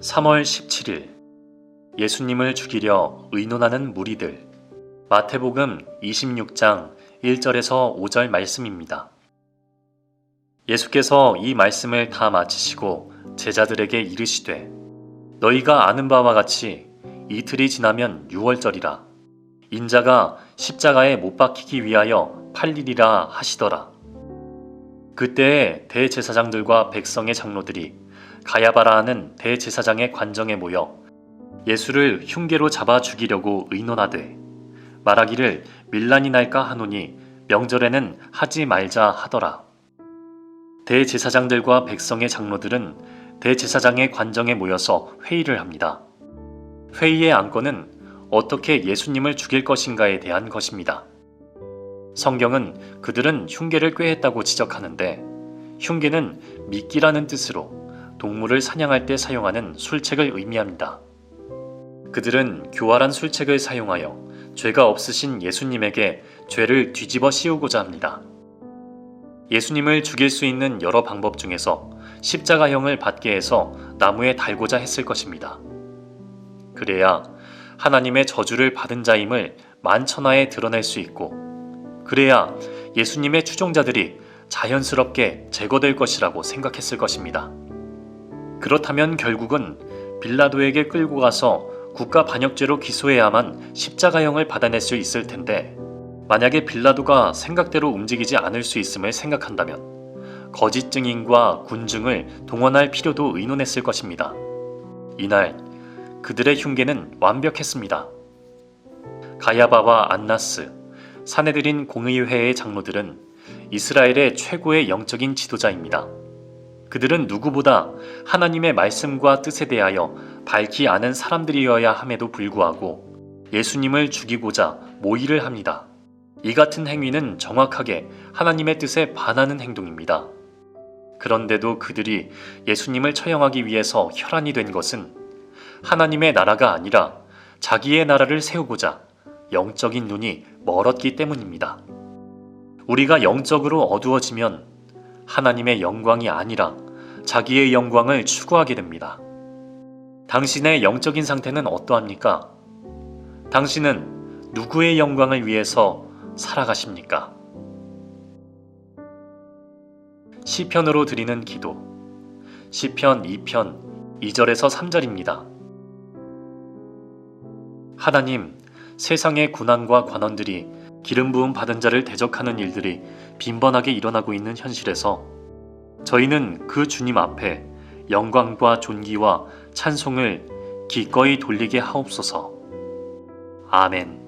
3월 17일 예수님을 죽이려 의논하는 무리들 마태복음 26장 1절에서 5절 말씀입니다. 예수께서 이 말씀을 다 마치시고 제자들에게 이르시되 너희가 아는 바와 같이 이틀이 지나면 유월절이라 인자가 십자가에 못 박히기 위하여 팔리리라 하시더라. 그때에 대제사장들과 백성의 장로들이 가야바라 하는 대제사장의 관정에 모여 예수를 흉계로 잡아 죽이려고 의논하되 말하기를 밀란이 날까 하노니 명절에는 하지 말자 하더라. 대제사장들과 백성의 장로들은 대제사장의 관정에 모여서 회의를 합니다. 회의의 안건은 어떻게 예수님을 죽일 것인가에 대한 것입니다. 성경은 그들은 흉계를 꾀했다고 지적하는데 흉계는 미끼라는 뜻으로 동물을 사냥할 때 사용하는 술책을 의미합니다. 그들은 교활한 술책을 사용하여 죄가 없으신 예수님에게 죄를 뒤집어 씌우고자 합니다. 예수님을 죽일 수 있는 여러 방법 중에서 십자가형을 받게 해서 나무에 달고자 했을 것입니다. 그래야 하나님의 저주를 받은 자임을 만천하에 드러낼 수 있고, 그래야 예수님의 추종자들이 자연스럽게 제거될 것이라고 생각했을 것입니다. 그렇다면 결국은 빌라도에게 끌고 가서 국가 반역죄로 기소해야만 십자가형을 받아낼 수 있을 텐데 만약에 빌라도가 생각대로 움직이지 않을 수 있음을 생각한다면 거짓 증인과 군중을 동원할 필요도 의논했을 것입니다. 이날 그들의 흉계는 완벽했습니다. 가야바와 안나스, 사내들인 공의회의 장로들은 이스라엘의 최고의 영적인 지도자입니다. 그들은 누구보다 하나님의 말씀과 뜻에 대하여 밝히 아는 사람들이어야 함에도 불구하고 예수님을 죽이고자 모의를 합니다. 이 같은 행위는 정확하게 하나님의 뜻에 반하는 행동입니다. 그런데도 그들이 예수님을 처형하기 위해서 혈안이 된 것은 하나님의 나라가 아니라 자기의 나라를 세우고자 영적인 눈이 멀었기 때문입니다. 우리가 영적으로 어두워지면 하나님의 영광이 아니라 자기의 영광을 추구하게 됩니다. 당신의 영적인 상태는 어떠합니까? 당신은 누구의 영광을 위해서 살아가십니까? 시편으로 드리는 기도. 시편 2편 2절에서 3절입니다. 하나님, 세상의 군왕과 관원들이 기름 부음 받은 자를 대적하는 일들이 빈번하게 일어나고 있는 현실에서 저희는 그 주님 앞에 영광과 존귀와 찬송을 기꺼이 돌리게 하옵소서. 아멘.